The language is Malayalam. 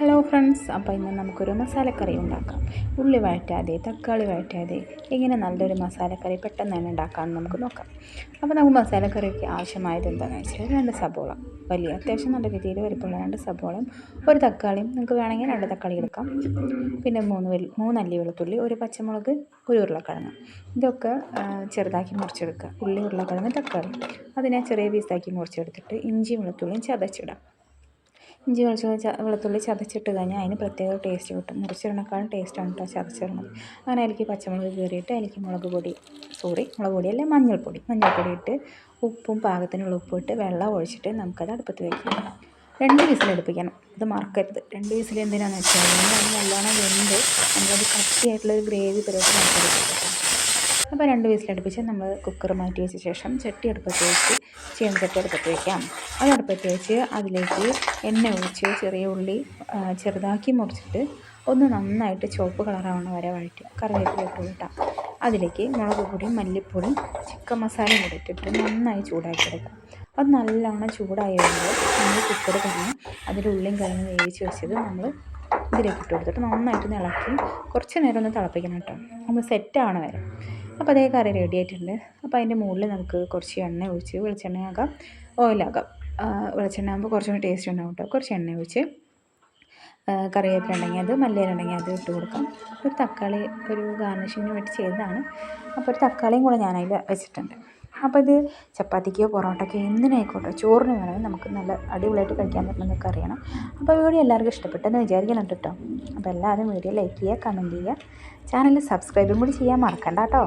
ഹലോ ഫ്രണ്ട്സ് അപ്പോൾ ഇന്ന് നമുക്കൊരു മസാലക്കറി ഉണ്ടാക്കാം. ഉള്ളി വഴറ്റാതെ തക്കാളി വഴറ്റാതെ ഇങ്ങനെ നല്ലൊരു മസാലക്കറി പെട്ടെന്ന് തന്നെ ഉണ്ടാക്കാമെന്ന് നമുക്ക് നോക്കാം. അപ്പോൾ നമുക്ക് മസാലക്കറിക്ക് ആവശ്യമായത് എന്താണെന്ന് വെച്ചാൽ രണ്ട് സബോള. വലിയ അത്യാവശ്യം നല്ല രീതിയിൽ വലിപ്പമുള്ള രണ്ട് സബോളയും ഒരു തക്കാളിയും. നിങ്ങൾക്ക് വേണമെങ്കിൽ രണ്ട് തക്കാളി എടുക്കാം. പിന്നെ മൂന്ന് വെള്ളി മൂന്നല്ലി വെളുത്തുള്ളി ഒരു പച്ചമുളക് ഒരു ഉരുളക്കിഴങ്ങ്. ഇതൊക്കെ ചെറുതാക്കി മുറിച്ചെടുക്കുക. ഉള്ളി ഉരുളക്കിഴങ്ങ് തക്കാളി. അതിനെ ചെറിയ പീസാക്കി മുറിച്ചെടുത്തിട്ട് ഇഞ്ചി വെളുത്തുള്ളിയും ചതച്ചിടാം. ഇഞ്ചി വെളുത്തുള്ളി ചതച്ചിട്ട് കഴിഞ്ഞാൽ അതിന് പ്രത്യേക ടേസ്റ്റ് കിട്ടും. മുറിച്ചിടണേക്കാളും ടേസ്റ്റാണ് കേട്ടോ ചതച്ചിടണത് അങ്ങനെ അതിലേക്ക് പച്ചമുളക് കീറിയിട്ട് അതിലേക്ക് മുളക് പൊടി സോറി മുളക് പൊടി അല്ലെങ്കിൽ മഞ്ഞൾപ്പൊടി. മഞ്ഞൾപ്പൊടി ഇട്ട് ഉപ്പും പാകത്തിനുള്ള ഉപ്പും ഇട്ട് വെള്ളം ഒഴിച്ചിട്ട് നമുക്കത് അടുപ്പത്ത് വയ്ക്കാം രണ്ട് വിസിലടുപ്പിക്കണം അത് മറക്കരുത്. രണ്ട് വിസിൽ എന്തിനാണെന്ന് വെച്ചാൽ നല്ലോണം വെന്ത് നമ്മളത് കട്ടിയായിട്ടുള്ളൊരു ഗ്രേവി പരിപാടി നമുക്കെടുക്കാം അപ്പോൾ രണ്ട് വിസിലടുപ്പിച്ച് നമ്മൾ കുക്കർ മാറ്റി വെച്ച ശേഷം ചട്ടി അടുപ്പത്ത് വെച്ച് ചീനച്ചട്ടി അടുപ്പത്ത് വയ്ക്കാം അത് അടുപ്പത്ത് വെച്ച് അതിലേക്ക് എണ്ണ ഒഴിച്ച് ചെറിയ ഉള്ളി ചെറുതാക്കി മുറിച്ചിട്ട് ഒന്ന് നന്നായിട്ട് ചുവപ്പ് കളറാവണ വരെ വഴറ്റുക. കറിവേപ്പില ഇട്ട് അതിലേക്ക് മുളക് പൊടിയും മല്ലിപ്പൊടിയും ചിക്കൻ മസാലയും കൂടി ഇട്ടിട്ട് നന്നായി ചൂടാക്കി അത് നല്ലോണം ചൂടായി വരുമ്പോൾ നമ്മൾ കുക്കർ തന്നെ അതിന്റെ ഉള്ളിയും കഴിഞ്ഞ് വേവിച്ച് വെച്ചത് നമ്മൾ ഇതിലേക്ക് ഇട്ട് കൊടുത്തിട്ട് നന്നായിട്ട് ഇളക്കി കുറച്ച് നേരം ഒന്ന് തിളപ്പിക്കണം കേട്ടോ. ഒന്ന് സെറ്റാവണ വരെ. അപ്പോൾ അതേ കറി റെഡി ആയിട്ടുണ്ട്. അപ്പോൾ അതിന്റെ മുകളിൽ നമുക്ക് കുറച്ച് എണ്ണ ഒഴിച്ച് വെളിച്ചെണ്ണയാകാം ഓയിലാകാം വെളിച്ചെണ്ണ ആകുമ്പോൾ കുറച്ചുകൂടി ടേസ്റ്റ് ഉണ്ടാവും കേട്ടോ കുറച്ച് എണ്ണ ഒഴിച്ച് കറിവേപ്പില ഉണ്ടെങ്കിൽ അത് മല്ലിയില ഉണ്ടെങ്കിൽ അത് ഇട്ട് കൊടുക്കാം. ഒരു തക്കാളി ഒരു ഗാർണിഷിങ്ങിന് വേണ്ടി ചെയ്തതാണ്. അപ്പോൾ ഒരു തക്കാളിയും കൂടെ ഞാനതിൽ വെച്ചിട്ടുണ്ട്. അപ്പോൾ ഇത് ചപ്പാത്തിക്കോ പൊറോട്ടയ്ക്കോ എന്തിനായിക്കോട്ടെ? ചോറിന് വേണമെങ്കിൽ നമുക്ക് നല്ല അടിപൊളിയായിട്ട് കഴിക്കാൻ പറ്റുന്നതൊക്കെ അറിയണം. അപ്പോൾ വീഡിയോ എല്ലാവർക്കും ഇഷ്ടപ്പെട്ടെന്ന് വിചാരിക്കുന്നുണ്ട് കേട്ടോ. അപ്പോൾ എല്ലാവരും വീഡിയോ ലൈക്ക് ചെയ്യുക കമന്റ് ചെയ്യുക. ചാനൽ സബ്സ്ക്രൈബും കൂടി ചെയ്യാൻ മറക്കണ്ട കേട്ടോ.